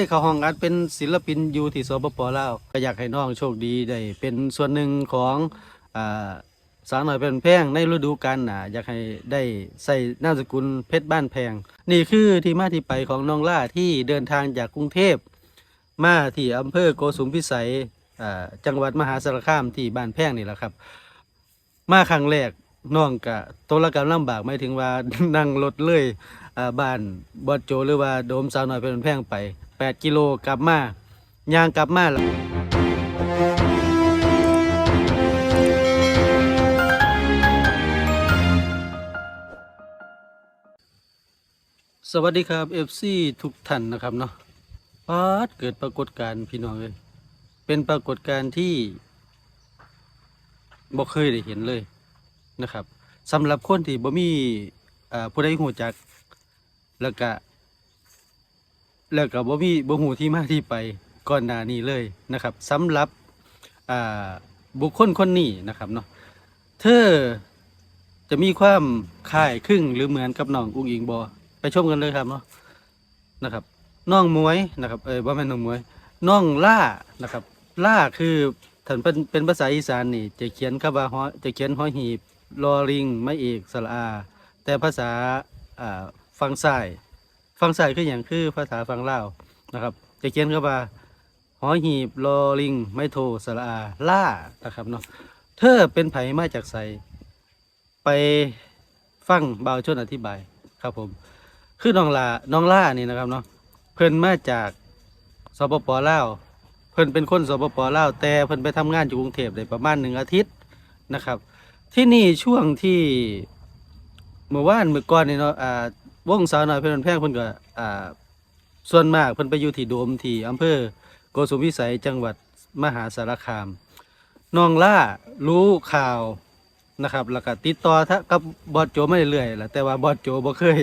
ยเข้าห้องอัดเป็นศิลปินอยู่ที่สปปลาวก็อยากให้น้องโชคดีได้เป็นส่วนหนึ่งของอ่าสาวหน่อยเป็นแพงในฤดูกาลหนาอยากให้ได้ใส่นามสกุลเพชรบ้านแพง นี่คือที่มาที่ไปของน้องล่าที่เดินทางจากกรุงเทพมาที่อำเภอโกสุมพิสัยจังหวัดมหาสารคามที่บ้านแพงนี่แหละครับ มาครั้งแรกน้องกะตัวละกันลำบากไม่ถึงว่านั่งรถเลยบ้านบอดโจหรือว่าโดมสาวน้อยเป็นแพงไป 8 กิโลกลับมายางกลับมาแล้วสวัสดีครับ FC ทุกท่านนะครับเนาะปาดเกิดปรากฏการณ์พี่น้องเลยเป็นปรากฏการณ์ที่บ่เคยได้เห็นเลยนะครับสำหรับคนที่บ่มีผู้ใดหูจัก แล้วก็ แล้วก็บ่มีบ่ฮู้ที่มาที่ไปก่อนหน้านี้เลยนะครับสำหรับบุคคลคนนี้นะครับเนาะเธอจะมีความคล้ายคลึงหรือเหมือนกับน้องอุ้งอิงบ่ไปชมกันเลยครับเนาะนะครับน้องมวยนะครับเออบ่แม่นน้องมวยน้องล่านะครับ ล่าคือถ้าเป็นเป็นภาษาอีสานนี่ จะเขียนคำว่าฮอจะเขียนหอหีบลอลิงไม่เอกสระอา แต่ภาษาอ่าฝั่งซ้าย ฝังซ้ายคืออย่างคือภาษาฝั่งลาวนะครับ จะเขียนคำว่าหอหีบลอลิง ไม่โทสระอาล่านะครับเนาะเธอเป็นไผมาจากไสไปฟังเบาชนอธิบายครับผม คือน้องลาน้องล่านี่นะครับเนาะเพิ่นมาจากสปปลาวเพิ่นเป็นคนสปปลาวแต่เพิ่นไปทำงานอยู่กรุงเทพได้ประมาณหนึ่งอาทิตย์นะครับ ที่นี่ช่วงที่เมื่อวานเมื่อก่อนนี่เนาะอ่า วงสาวน้อยเพชรบ้านแพงเพิ่นก็อ่าส่วนมากเพิ่นไปอยู่ที่โดมที่อำเภอโกสุมพิสัยจังหวัดมหาสารคามน้องล่ารู้ข่าวนะครับแล้วก็ติดต่อทะกับบอสโจไม่เรื่อยแหละแต่ว่าบอสโจบ่เคย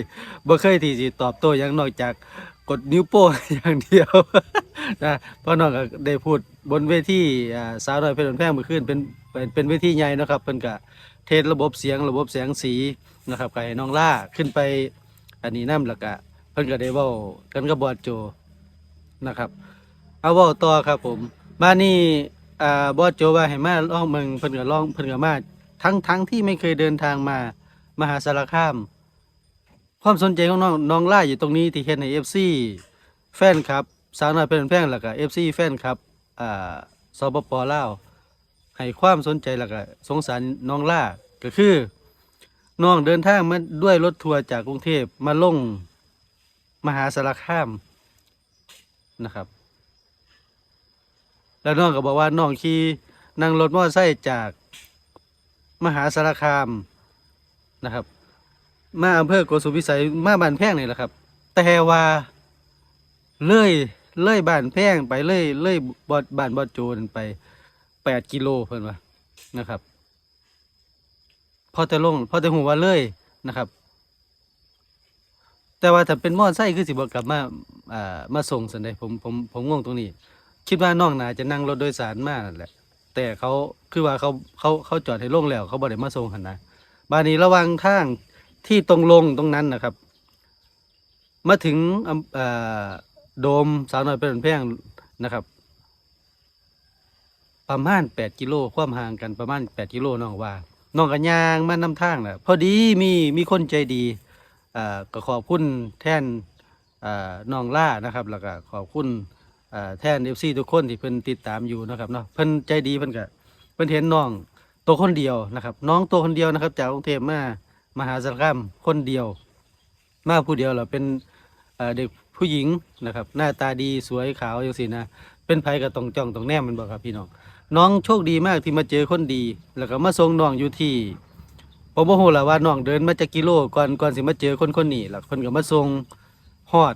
บ่เคยที่สิตอบโต้หยังนอกจากกดนิ้วโป้ง อย่างเดียว นะเพราะน้องก็ได้พูดบนเวทีอ่าสาวน้อยเพชรบานแพงเมื่อคืนเป็นเป็นเป็นเวทีใหญ่นะครับเพิ่นก็เทสระบบเสียงระบบแสงสีนะครับก็ให้น้องล่าขึ้นไป อันนี้น้ำแล้วก็เพิ่นก็ได้เว้ากันกับบอดโจนะครับ เอาเว้าต่อครับผมมานี่อ่าบอดโจว่าให้มาลองเมืองเพิ่นก็ลองเพิ่นก็มาทั้งทั้งที่ไม่เคยเดินทางมามหาสารคาม ความสนใจของน้องน้องล่าอยู่ตรงนี้ที่เห็นใน FC แฟนครับสาวน้อยเป็นแพงแล้วก็ FC แฟนครับอ่าสปปลาวให้ความสนใจแล้วก็สงสารน้องล่าก็คือ น้องเดินทางมาด้วยรถทัวร์จากกรุงเทพมาลงมหาสารคามนะครับ แล้วน้องก็บอกว่าน้องขี่นั่งรถมอเตอร์ไซค์จากมหาสารคามนะครับ มาอำเภอโกสุมพิสัยมาบ้านแพงนี่แหละครับ แต่ว่าเลื่อยเลื่อยบ้านแพงไปเลื่อยเลื่อยบอดบ้านบอดโจนไปแปดกิโลเพิ่นว่านะครับ พอจะลงพอจะหูว่าเลยนะครับ แต่ว่าถ้าเป็นมอไซค์คือสิบกลับมาอ่ามาส่งสันใดผมผมผมงงตรงนี้ คิดว่าน้องนาจะนั่งรถโดยสารมานั่นแหละ แต่เขาคือว่าเขาเขาเขาจอดให้ลงแล้ว เขาบ่ได้มาส่งหันนะบานนี้ระหวังทางที่ตรงลงตรงนั้นนะครับ มาถึงอ่าโดมสาวน้อยเป็นแพงนะครับ ประมาณแปดกิโลความห่างกันประมาณแปดกิโลน้องว่า น้องกันยางมานำทางน่ะพอดีมีมีคนใจดีอ่าก็ขอบคุณแท่นอ่าน้องล่านะครับ แล้วก็ขอบคุณอ่าแท่นเอฟซีทุกคนที่เพิ่นติดตามอยู่นะครับเนาะเพิ่นใจดีเพิ่นก็เพิ่นเห็นน้องตัวคนเดียวนะครับ น้องตัวคนเดียวนะครับ จากกรุงเทพมามหาสารคามคนเดียว มาผู้เดียวเหราเป็นเด็กผู้หญิงนะครับ หน้าตาดีสวยขาวอย่างสินะเป็นไผก็ต้องจ้องต้องแนมมันบอกครับพี่น้อง น้องโชคดีมากที่มาเจอคนดี แล้วก็มาส่งน้องอยู่ที่ผมบ่ฮู้ล่ะว่าน้องเดินมาจากกิโลก่อนก่อนสิมาเจอคนคนนี้แล้วเพิ่นก็มาส่งฮอด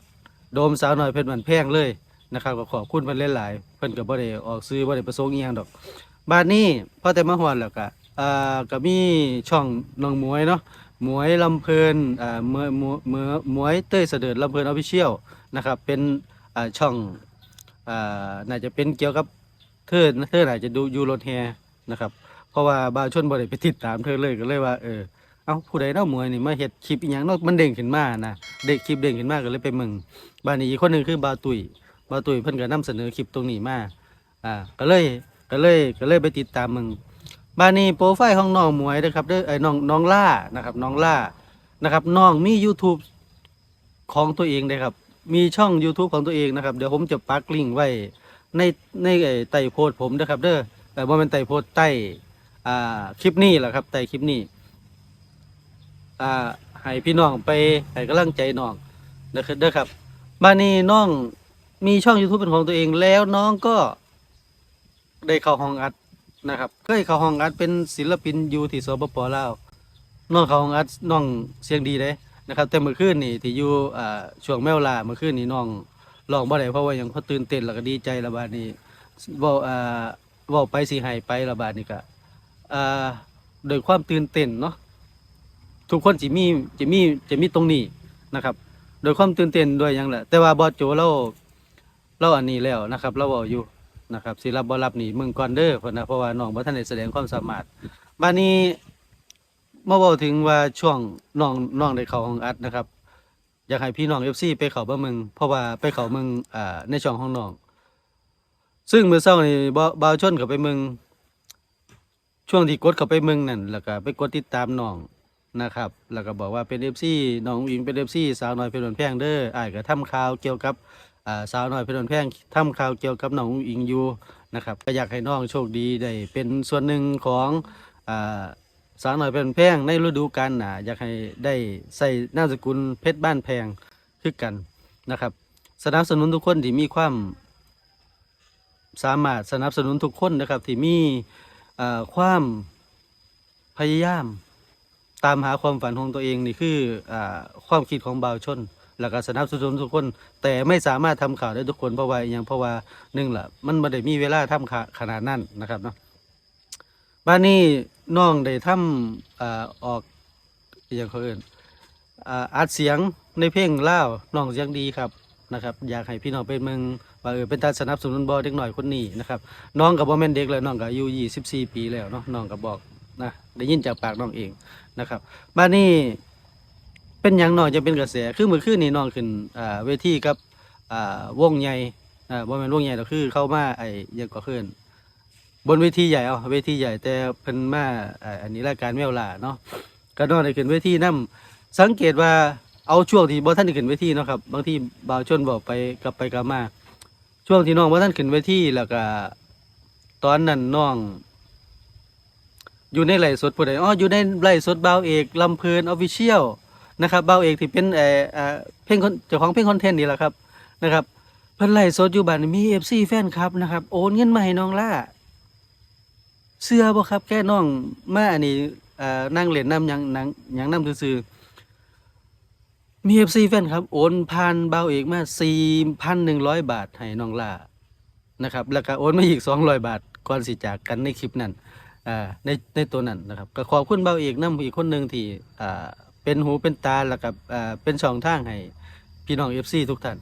โดมสาวหน้อยเพชรมันแพงเลยนะครับก็ขอบคุณเพิ่นหลายๆเพิ่นก็บ่ได้ออกซื้อบ่ได้ประสงค์อีหยังดอกบาดนี้พอแต่มาฮอดแล้วก็อ่าก็มีช่องน้องหมวยเนาะหมวยลำเพลินอ่าเมอเมื่อเมื่อหมวยเต้ยเสด็จลำเพลินออฟฟิเชียลนะครับเป็นอ่าช่องอ่าน่าจะเป็นเกี่ยวกับ เธอเธออาจจะดูอยูรถแฮนะครับ เพราะว่าบาวชนบ่ได้ไปติดตามเธอเลยก็เลยว่าเออเอาผู้ใดเน่ามวยนี่มาเฮ็ดคลิปอีหยังเนาะมันเด้งขึ้นมานะเด็กคลิปเด้งขึ้นมาก็เลยไปมึงบ้านนี้อีกคนหนึ่งคือบาวตุยบ่าวตุยเพิ่นก็นำเสนอคลิปตรงนี้มาอ่าก็เลยก็เลยก็เลยไปติดตามมึงบ้านนี้โปรไฟล์ของน้องมวยนะครับเด้อไอ้น้องน้องล่านะครับน้องล่านะครับน้องมี YouTube ของตัวเองเลยครับ มีช่อง YouTube ของตัวเองนะครับ เดี๋ยวผมจะปักลิงก์ไว้ ในในไต้โพสต์ผมนะครับ เด้อแต่ว่าเป็นใต้โพสต์ใต้อ่าคลิปนี้แหละครับใต้คลิปนี้อ่าให้พี่น้องไปให้กำลังใจน้องนะครับเด้อครับบ้านนี้น้องมีช่อง YouTube เป็นของตัวเองแล้วน้องก็ได้เข้าห้องอัดนะครับเคยเข้าห้องอัดเป็นศิลปินอยู่ที่สปปลาวน้องเข้าห้องอัดน้องเสียงดีเด้นะครับ แต่เมื่อคืนนี่ที่อยู่อ่าช่วงแมวลาเมื่อคืนนี่น้อง ร้องบ่ได้เพราะว่ายังเพราตื่นเต้นแล้วก็ดีใจระบาดนี้เว้าอ่าเว้าไปสิให้ไประบาดนี้ก็อ่าโดยความตื่นเต้นเนาะทุกคนสิมีจะมีจะมีตรงนี้นะครับ โดยความตื่นเต้นด้วยยังแหละแต่ว่าบอสโจเราเราอันนี้แล้วนะครับ เราเว้าอยู่นะครับสิรับบ่รับนี่มึงก่อนเด้อเพิ่นนะเพราะว่าน้องบ่ทันได้แสดงความสามารถบัดนี้มาบอกถึงว่าช่วงน้องน้องได้เข้าห้องอัดนะครับ อยากให้พี่น้อง FC ไปเขาบ่งมึงเพราะว่าไปเขามึงอ่าในช่องของน้อง ซึ่งมื้อเช้านี่บ่บ่าวชนเข้าไปมึง ช่วงที่กดเข้าไปมึงนั่นแล้วก็ไปกดติดตามน้องนะครับ แล้วก็บอกว่าเป็น FC น้องอิงเป็น FC สาวน้อยเพชรบันแพงเด้ออ้ายก็ทำข่าวเกี่ยวกับอ่าสาวน้อยเพชรบันแพงทำข่าวเกี่ยวกับน้องอิงอยู่นะครับก็อยากให้น้องโชคดีได้เป็นส่วนหนึ่งของอ่า สาวหน่อยเป็นแพงในฤดูกาลหนาอยากให้ได้ใส่นามสกุลเพชรบ้านแพงคือกันนะครับ สนับสนุนทุกคนที่มีความสามารถสนับสนุนทุกคนนะครับที่มีความพยายามตามหาความฝันของตัวเองนี่คืออความคิดของบ่าวชน แล้วก็สนับสนุนทุกคน แต่ไม่สามารถทำข่าวได้ทุกคนเพราะว่าอย่างเพราะว่าหนึ่งละมันไม่ได้มีเวลาทำข่าขนาดนั้นนะครับเนาะ บ้านนี้น้องได้ทำอ่าออกอย่างเขาเอื่นอ่าอัดเสียงในเพลงเล่าวน้องเสียงดีครับนะครับ อยากให้พี่น้องเป็นเมืองว่าเออเป็นตาสนับสนุนบอเด็กหน่อยคนนี้นะครับน้องกับบ่แม่นเด็กแล้วน้องก็อายุ24 ปีแล้วเนาะน้องก็บบอกนะได้ยินจากปากน้องเองนะครับบ้านนี้เป็นหยังน้องจะเป็นกระแสคือเมื่อคืนนี้น้องขึ้นอ่าเวทีกับอ่าวงใหญ่อ่าบ่แม่นวงใหญ่แต่คือเข้ามาไอ้ยังก็ขึ้น บนเวทีใหญ่เอาเวทีใหญ่แต่เพิ่นมาเอ่ออันนี้รายการแมวล่าเนาะก็นอนได้ขึ้นเวทีนํสังเกตว่าเอาช่วงที่บ่ทันได้ขึ้นเวทีเนาะครับบางทีบ่าวชนบอกไปกลับไปกลับมา ช่วงที่น้องบ่ทันขึ้นเวทีแล้วก็ตอนนั้นน้อง อยู่ในไลฟ์สดผู้ใดอ๋ออยู่ในไลฟ์สดบ่าวเอกลำเพลินออฟฟิเชียลนะครับบ่าวเอกที่เป็นเอ่อเอ่อเพลงคนเจ้าของเพลงคอนเทนต์นี่แหละครับนะครับเพิ่นไลฟ์สดอยู่บ้านมี FC แฟนคลับนะครับโอนเงินมาให้น้องล่า เสื้อบ่ครับ แค่น้องมาอันนี้อ่อนั่งเล่นน้ำหยังหนังหยังน้ำซื่อๆมี FC แฟนครับ โอนผ่านเบาเอกมา4,100 บาทให้น้องล่านะครับ แล้วก็โอนมาอีก 200 บาทก่อนสิจากกันในคลิปนั้นอ่าในในตัวนั้นนะครับ ก็ขอบคุณเบาเอกน้ำอีกคนหนึ่งที่อ่าเป็นหูเป็นตาแล้วก็อ่าเป็นช่องทางให้พี่น้อง FC ทุกท่าน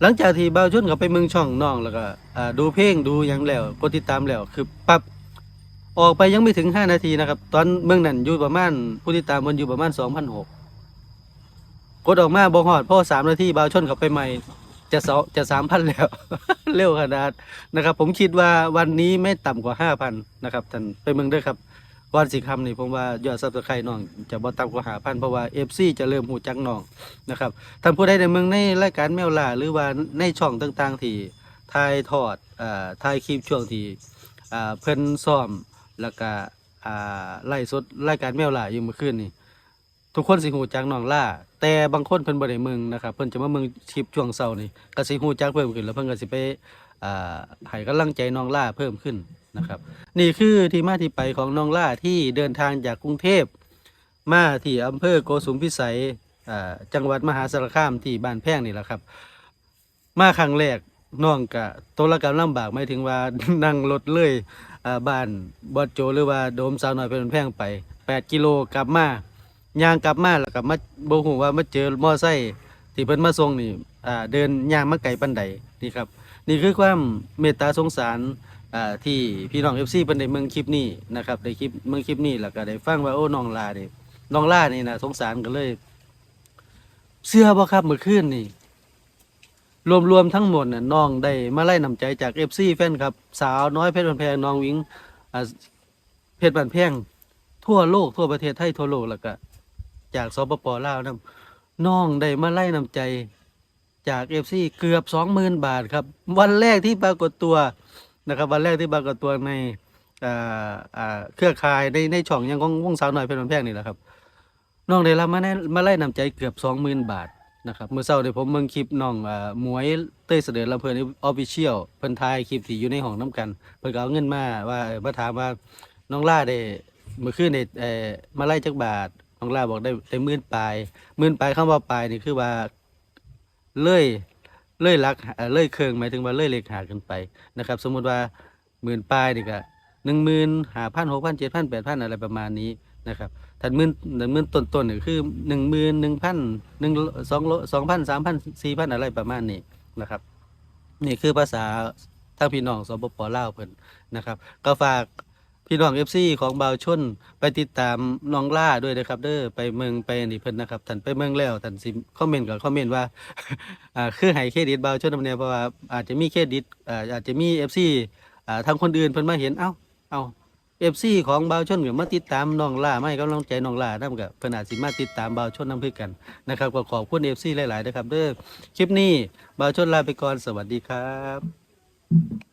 หลังจากที่เบาชุนเขาไปเมืองช่องน้องแล้วก็อ่าดูเพลงดูหยังแล้วกดติดตามแล้วคือปั๊บ ออกไปยังไม่ถึงห้านาทีนะครับ ตอนเมืองนั้นอยู่ประมาณผู้ติดตามมันอยู่ประมาณสองพันหกกดออกมาบ่ฮอดพ่อสามนาทีบาวชนเขาไปใหม่ จะสองจะสามพันแล้ว เร็วขนาดนะครับ ผมคิดว่าวันนี้ไม่ต่ำกว่าห้าพันนะครับท่านไปเมืองด้วยครับก่อนสิคำนี่ผมว่ายอดซับสไครต์น้องจะบ่ต่ำกว่าห้าพันเพราะว่าเอฟซีจะเริ่มหูจักน้องนะครับท่านผู้ใดในเมืองในรายการแมวล่าหรือว่าในช่องต่างๆที่ถ่ายทอดอ่าถ่ายคลิปช่วงที่อ่าเพิ่นซ้อม แล้วก็อ่าไล่สดรายการแมวล่าอยู่เมื่อคืนนี่ทุกคนสิฮู้จักน้องล่า แต่บางคนเพิ่นบ่ได้เมืองนะครับเพิ่นจะมาเมืองคลิปช่วงเช้านี่ก็สิฮู้จักเพิ่มขึ้นแล้วเพิ่นก็สิไปอ่าให้กำลังใจน้องล่าเพิ่มขึ้นนะครับ นี่คือที่มาที่ไปของน้องล่าที่เดินทางจากกรุงเทพมาที่อำเภอโกสุมพิสัยจังหวัดมหาสารคามที่บ้านแพงนี่แหละครับ มาครั้งแรก น้องกะตัวละกันลำบากหมายถึงว่า นั่งรถเลยอ่าบ้านบอดโจหรือว่าโดมสาวน้อยเป็นแพงไป 8 กิโลกลับมาย่างกลับมาแล้วก็มาบ่ฮู้ว่ามาเจอมอไซค์ที่เพิ่นมาส่งนี่อ่าเดินย่างมาไกลปานใดนี่ครับ นี่คือความเมตตาสงสารอ่าที่พี่น้อง FC เพิ่นได้เมืองคลิปนี้นะครับได้คลิปเมืองคลิปนี้แล้วก็ได้ฟังว่าโอ้น้องลานี่น้องลานี่นะสงสารก็เลย เสื้อบ่ครับเมื่อคืนนี่ รวมๆทั้งหมดน่ะน้องได้มาไล่นำใจจาก FC แฟนครับ สาวน้อยเพชรบันแพงน้องวิงอ่าเพชรบันแพงทั่วโลกทั่วประเทศไทยทั่วโลกแล้วก็จากสปปลาวนํน้องได้มาไล่นำใจจาก FC เกือบ20,000บาทครับ วันแรกที่ปรากฏตัวนะครับ วันแรกที่ปรากฏตัวในเครือข่ายในในช่องยังของวงสาวน้อยเพชรบันแพงนี่แหละครับน้องได้รับมาแน่มาไล่นำใจเกือบ20,000บาท นะครับเมื่อเช้าเดี๋ยวผมเบิ่งคลิปน้องอ่าหมวยเต้ยเสด็จลำเพลินออฟฟิเชียลเพิ่นถ่ายคลิปที่อยู่ในห้องน้ำกันเพิ่นก็เอาเงินมาว่าเออมาถามว่าน้องล่าได้เมื่อคืนได้เอ่อมาไล่จักบาทน้องล่าบอกได้ได้หมื่นปลายหมื่นปลายคำว่าปลายนี่คือว่าเลื่อยเลื่อยหลักเอ่อเลื่อยเครื่องหมายถึงว่าเลื่อยเลขหาขึ้นไปนะครับ สมมุติว่าหมื่นปลายนี่ก็หนึ่งหมื่นห้าพันหกพันเจ็ดพันแปดพันอะไรประมาณนี้ นะครับถ้าหมื่นหมื่นต้นๆนี่คือหนึ่งหมื่นหนึ่งพันหนึ่งสองสองพันสามพันสี่พันอะไรประมาณนี้นะครับ นี่คือภาษาทางพี่น้องสปปลาวเพิ่นนะครับ ก็ฝากพี่น้องเอฟซีของบาวชนไปติดตามน้องล่าด้วยนะครับ เด้อไปเมืองไปนี่เพิ่นนะครับท่านไปเมืองแล้วท่านสิคอมเมนต์กับคอมเมนต์ว่าอ่าคือให้เครดิตบาวชนนำเนี่ยเพราะว่าอาจจะมีเครดิตอ่าอาจจะมีเอฟซีอ่าทางคนอื่นเพิ่นมาเห็นเอ้าเอ้า เอฟซีของบาวชนก็มาติดตามน้องล่าไม่ก็ลองใจน้องล่านำกับขนาดสิมาติดตามบาวชนนำคือกันนะครับก็ขอบคุณเอฟซีหลายๆนะครับเด้อคลิปนี้บาวชนลาไปก่อนสวัสดีครับ